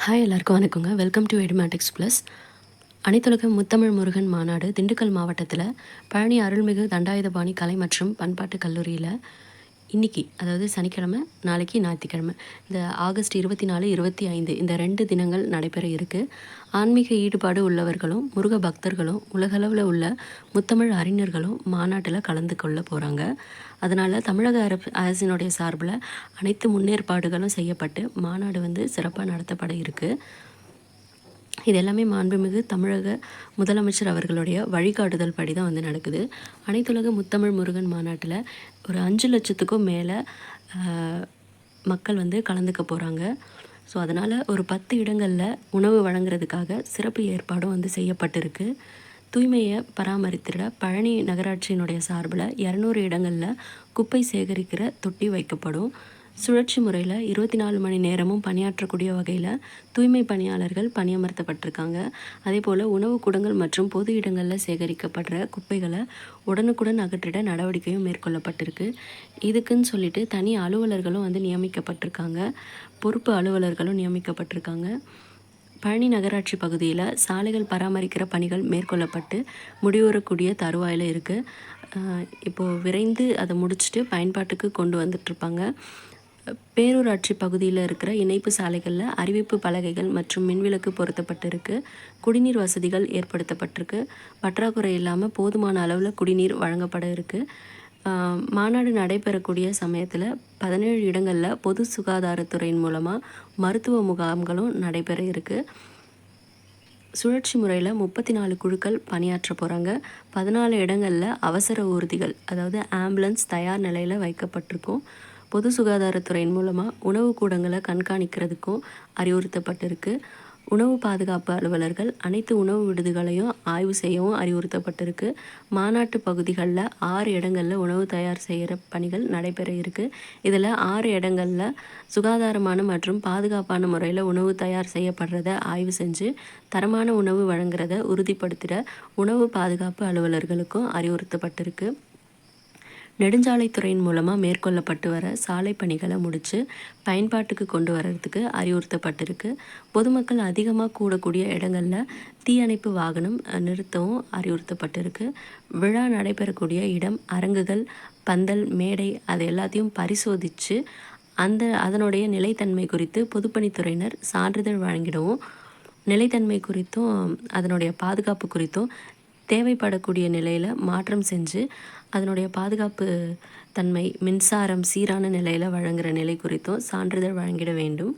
Hi எல்லாருக்கும் வணக்கங்க. Welcome to Edumatics plus அனைத்துலக முத்தமிழ் முருகன் மாநாடு திண்டுக்கல் மாவட்டத்தில் பழனி அருள்மிகு தண்டாயுதபாணி கலை மற்றும் பண்பாட்டு கல்லூரியில் இன்னைக்கு அதாவது சனிக்கிழமை நாளைக்கு ஞாயிற்றுக்கிழமை. இந்த ஆகஸ்ட் இருபத்தி நாலு இருபத்தி ஐந்து இந்த ரெண்டு தினங்கள் நடைபெற இருக்குது ஆன்மீக ஈடுபாடு உள்ளவர்களும் முருக பக்தர்களும் உலகளவில் உள்ள முத்தமிழ் அறிஞர்களும் மாநாட்டில் கலந்து கொள்ள போகிறாங்க அதனால் தமிழக அரசு அரசினுடைய சார்பில் அனைத்து முன்னேற்பாடுகளும் செய்யப்பட்டு மாநாடு வந்து சிறப்பாக நடத்தப்பட இருக்குது இது எல்லாமே மாண்புமிகு தமிழக முதலமைச்சர் அவர்களுடைய வழிகாட்டுதல் படி தான் வந்து நடக்குது. அனைத்துலக முத்தமிழ் முருகன் மாநாட்டில் ஒரு அஞ்சு லட்சத்துக்கும் மேலே மக்கள் வந்து கலந்துக்க போகிறாங்க ஸோ அதனால் ஒரு பத்து இடங்களில் உணவு வழங்குறதுக்காக சிறப்பு ஏற்பாடும் வந்து செய்யப்பட்டிருக்கு. தூய்மையை பராமரித்திட பழனி நகராட்சியினுடைய சார்பில் இரநூறு இடங்களில் குப்பை சேகரிக்கிற தொட்டி வைக்கப்படும். சுழற்சி முறையில் இருபத்தி நாலு மணி நேரமும் பணியாற்றக்கூடிய வகையில் தூய்மை பணியாளர்கள் பணியமர்த்தப்பட்டிருக்காங்க. அதே போல் உணவு கூடங்கள் மற்றும் பொது இடங்களில் சேகரிக்கப்படுற குப்பைகளை உடனுக்குடன் அகற்றிட நடவடிக்கையும் மேற்கொள்ளப்பட்டிருக்கு. இதுக்குன்னு சொல்லிட்டு தனி அலுவலர்களும் வந்து நியமிக்கப்பட்டிருக்காங்க. பொறுப்பு அலுவலர்களும் நியமிக்கப்பட்டிருக்காங்க. பழனி நகராட்சி பகுதியில் சாலைகள் பராமரிக்கிற பணிகள் மேற்கொள்ளப்பட்டு முடிவுறக்கூடிய தருவாயில் இருக்குது இப்போது விரைந்து அதை முடிச்சுட்டு பயன்பாட்டுக்கு கொண்டு வந்துட்டுருப்பாங்க பேரூராட்சி பகுதியில் இருக்கிற இணைப்பு சாலைகளில் அறிவிப்பு பலகைகள் மற்றும் மின்விளக்கு பொருத்தப்பட்டிருக்கு. குடிநீர் வசதிகள் ஏற்படுத்தப்பட்டிருக்கு. பற்றாக்குறை இல்லாமல் போதுமான அளவில் குடிநீர் வழங்கப்பட இருக்குது மாநாடு நடைபெறக்கூடிய சமயத்தில் பதினேழு இடங்களில் பொது சுகாதாரத்துறையின் மூலமாக மருத்துவ முகாம்களும் நடைபெற இருக்குது சுழற்சி முறையில் முப்பத்தி நாலு குழுக்கள் பணியாற்ற போகிறாங்க பதினாலு இடங்களில் அவசர ஊர்திகள் அதாவது ஆம்புலன்ஸ் தயார் நிலையில் வைக்கப்பட்டிருக்கும். பொது சுகாதாரத்துறையின் மூலமாக உணவு கூடங்களை கண்காணிக்கிறதுக்கும் அறிவுறுத்தப்பட்டிருக்கு. உணவு பாதுகாப்பு அலுவலர்கள் அனைத்து உணவு விடுதிகளையும் ஆய்வு செய்யவும் அறிவுறுத்தப்பட்டிருக்கு. மாநாட்டு பகுதிகளில் ஆறு இடங்களில் உணவு தயார் செய்கிற பணிகள் நடைபெற இருக்குது இதில் ஆறு இடங்களில் சுகாதாரமான மற்றும் பாதுகாப்பான முறையில் உணவு தயார் செய்யப்படுறத ஆய்வு செஞ்சு தரமான உணவு வழங்குறத உறுதிப்படுத்திட உணவு பாதுகாப்பு அலுவலர்களுக்கும் அறிவுறுத்தப்பட்டிருக்கு. நெடுஞ்சாலைத்துறையின் மூலமாக மேற்கொள்ளப்பட்டு வர சாலை பணிகளை முடித்து பயன்பாட்டுக்கு கொண்டு வர்றதுக்கு அறிவுறுத்தப்பட்டிருக்கு. பொதுமக்கள் அதிகமாக கூடக்கூடிய இடங்களில் தீயணைப்பு வாகனம் நிறுத்தவும் அறிவுறுத்தப்பட்டிருக்கு. விழா நடைபெறக்கூடிய இடம் அரங்குகள் பந்தல் மேடை அது எல்லாத்தையும் பரிசோதித்து அந்த அதனுடைய நிலைத்தன்மை குறித்து பொதுப்பணித்துறையினர் சான்றிதழ் வழங்கிடவும் நிலைத்தன்மை குறித்தும் அதனுடைய பாதுகாப்பு குறித்தும் தேவைப்படக்கூடிய நிலையில் மாற்றம் செஞ்சு அதனுடைய பாதுகாப்பு தன்மை மின்சாரம் சீரான நிலையில் வழங்குகிற நிலை குறித்தும் சான்றிதழ் வழங்கிட வேண்டும்.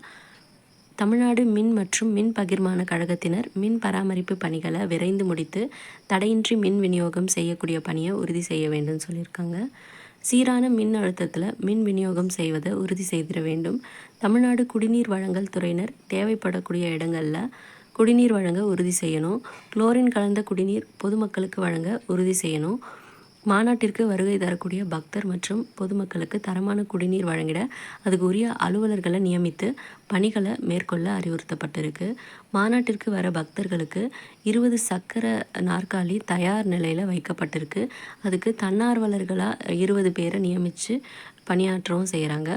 தமிழ்நாடு மின் மற்றும் மின் பகிர்மான கழகத்தினர் மின் பராமரிப்பு பணிகளை விரைந்து முடித்து தடையின்றி மின் விநியோகம் செய்யக்கூடிய பணியை உறுதி செய்ய வேண்டும் சொல்லியிருக்காங்க. சீரான மின் அழுத்தத்தில் மின் விநியோகம் செய்வதை உறுதி செய்திட வேண்டும். தமிழ்நாடு குடிநீர் வழங்கல் துறையினர் தேவைப்படக்கூடிய இடங்களில் குடிநீர் வழங்க உறுதி செய்யணும். குளோரின் கலந்த குடிநீர் பொதுமக்களுக்கு வழங்க உறுதி செய்யணும். மாநாட்டிற்கு வருகை தரக்கூடிய பக்தர் மற்றும் பொதுமக்களுக்கு தரமான குடிநீர் வழங்கிட அதுக்கு உரிய அலுவலர்களை நியமித்து பணிகளை மேற்கொள்ள அறிவுறுத்தப்பட்டிருக்கு. மாநாட்டிற்கு வர பக்தர்களுக்கு இருபது சக்கர நாற்காலி தயார் நிலையில் வைக்கப்பட்டிருக்கு. அதுக்கு தன்னார்வலர்களாக இருபது பேரை நியமித்து பணியாற்றவும் செய்கிறாங்க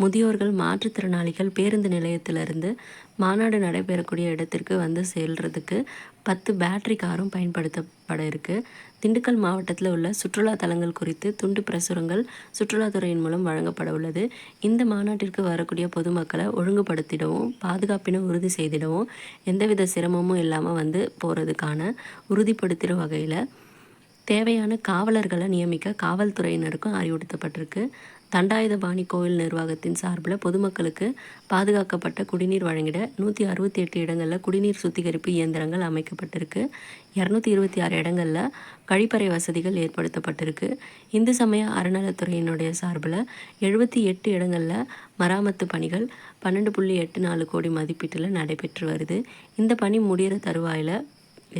முதியோர்கள் மாற்றுத்திறனாளிகள் பேருந்து நிலையத்திலிருந்து மாநாடு நடைபெறக்கூடிய இடத்திற்கு வந்து செல்றதுக்கு பத்து பேட்டரி காரும் பயன்படுத்தப்பட இருக்குது திண்டுக்கல் மாவட்டத்தில் உள்ள சுற்றுலா தலங்கள் குறித்து துண்டு பிரசுரங்கள் சுற்றுலாத்துறையின் மூலம் வழங்கப்பட உள்ளது. இந்த மாநாட்டிற்கு வரக்கூடிய பொதுமக்களை ஒழுங்குபடுத்திடவும் பாதுகாப்பினை உறுதி செய்திடவும் எந்தவித சிரமமும் இல்லாமல் வந்து போகிறதுக்கான உறுதிப்படுத்துகிற வகையில் தேவையான காவலர்களை நியமிக்க காவல்துறையினருக்கும் அறிவுறுத்தப்பட்டிருக்கு. தண்டாயுதபாணி கோவில் நிர்வாகத்தின் சார்பில் பொதுமக்களுக்கு பாதுகாக்கப்பட்ட குடிநீர் வழங்கிட நூற்றி அறுபத்தி எட்டு இடங்களில் குடிநீர் சுத்திகரிப்பு இயந்திரங்கள் அமைக்கப்பட்டிருக்கு. இரநூத்தி இருபத்தி ஆறு இடங்களில் கழிப்பறை வசதிகள் ஏற்படுத்தப்பட்டிருக்கு. இந்து சமய அறநலத்துறையினுடைய சார்பில் எழுபத்தி எட்டு இடங்களில் மராமத்து பணிகள் பன்னெண்டு புள்ளி எட்டு நாலு கோடி மதிப்பீட்டில் நடைபெற்று வருது. இந்த பணி முடிகிற தருவாயில்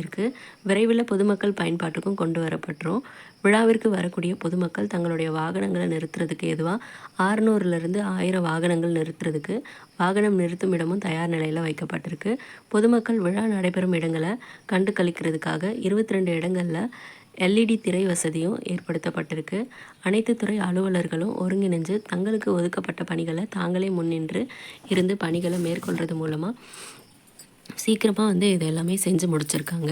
இருக்குது விரைவில் பொதுமக்கள் பயன்பாட்டுக்கும் கொண்டு வரப்பட்டுரும். விழாவிற்கு வரக்கூடிய பொதுமக்கள் தங்களுடைய வாகனங்களை நிறுத்துறதுக்கு எதுவாக ஆறுநூறுலேருந்து ஆயிரம் வாகனங்கள் நிறுத்துறதுக்கு வாகனம் நிறுத்தும் இடமும் தயார் நிலையில் வைக்கப்பட்டிருக்கு. பொதுமக்கள் விழா நடைபெறும் இடங்களை கண்டு கழிக்கிறதுக்காக இருபத்தி ரெண்டு இடங்களில் எல்இடி திரை வசதியும் ஏற்படுத்தப்பட்டிருக்கு. அனைத்து துறை அலுவலர்களும் ஒருங்கிணைஞ்சு தங்களுக்கு ஒதுக்கப்பட்ட பணிகளை தாங்களே முன்னின்று இருந்து பணிகளை மேற்கொள்வது மூலமாக சீக்கிரமாக வந்து இது எல்லாமே செஞ்சு முடிச்சிருக்காங்க.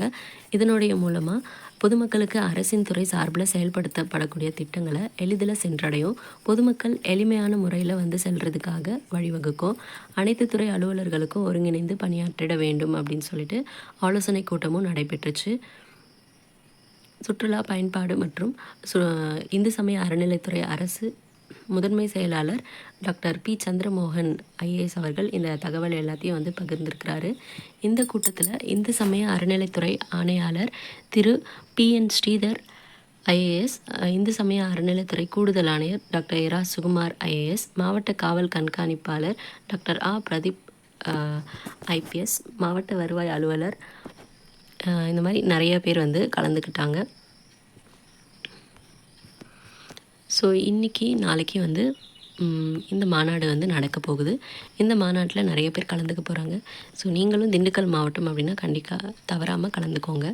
இதனுடைய மூலமாக பொதுமக்களுக்கு அரசின் துறை சார்பில் செயல்படுத்தப்படக்கூடிய திட்டங்களை எளிதில் சென்றடையும். பொதுமக்கள் எளிமையான முறையில் வந்து செல்றதுக்காக வழிவகுக்கும். அனைத்து துறை அலுவலர்களுக்கும் ஒருங்கிணைந்து பணியாற்றிட வேண்டும் அப்படின்னு சொல்லிட்டு ஆலோசனை கூட்டமும் நடைபெற்றுச்சு. சுற்றுலா பயன்பாடு மற்றும் சு இந்து சமய அறநிலைத்துறை அரசு முதன்மை செயலாளர் டாக்டர் பி. சந்திரமோகன் ஐஏஎஸ் அவர்கள் இந்த தகவல் எல்லாத்தையும் வந்து பகிர்ந்திருக்கிறாரு. இந்த கூட்டத்தில் இந்து சமய அறநிலைத்துறை ஆணையாளர் Thiru. P. N. Sridhar IAS Hindu சமய அறநிலைத்துறை கூடுதல் ஆணையர் டாக்டர் இரா. சுகுமார் ஐஏஎஸ் மாவட்ட காவல் கண்காணிப்பாளர் டாக்டர் ஆ. பிரதீப் ஐபிஎஸ் மாவட்ட வருவாய் அலுவலர் இந்த மாதிரி நிறைய பேர் வந்து கலந்துக்கிட்டாங்க. ஸோ இன்றைக்கி நாளைக்கு வந்து இந்த மாநாடு வந்து நடக்க போகுது. இந்த மாநாட்டில் நிறைய பேர் கலந்துக்க போகிறாங்க ஸோ நீங்களும் திண்டுக்கல் மாவட்டம் அப்படின்னா கண்டிப்பாக தவறாமல் கலந்துக்கோங்க.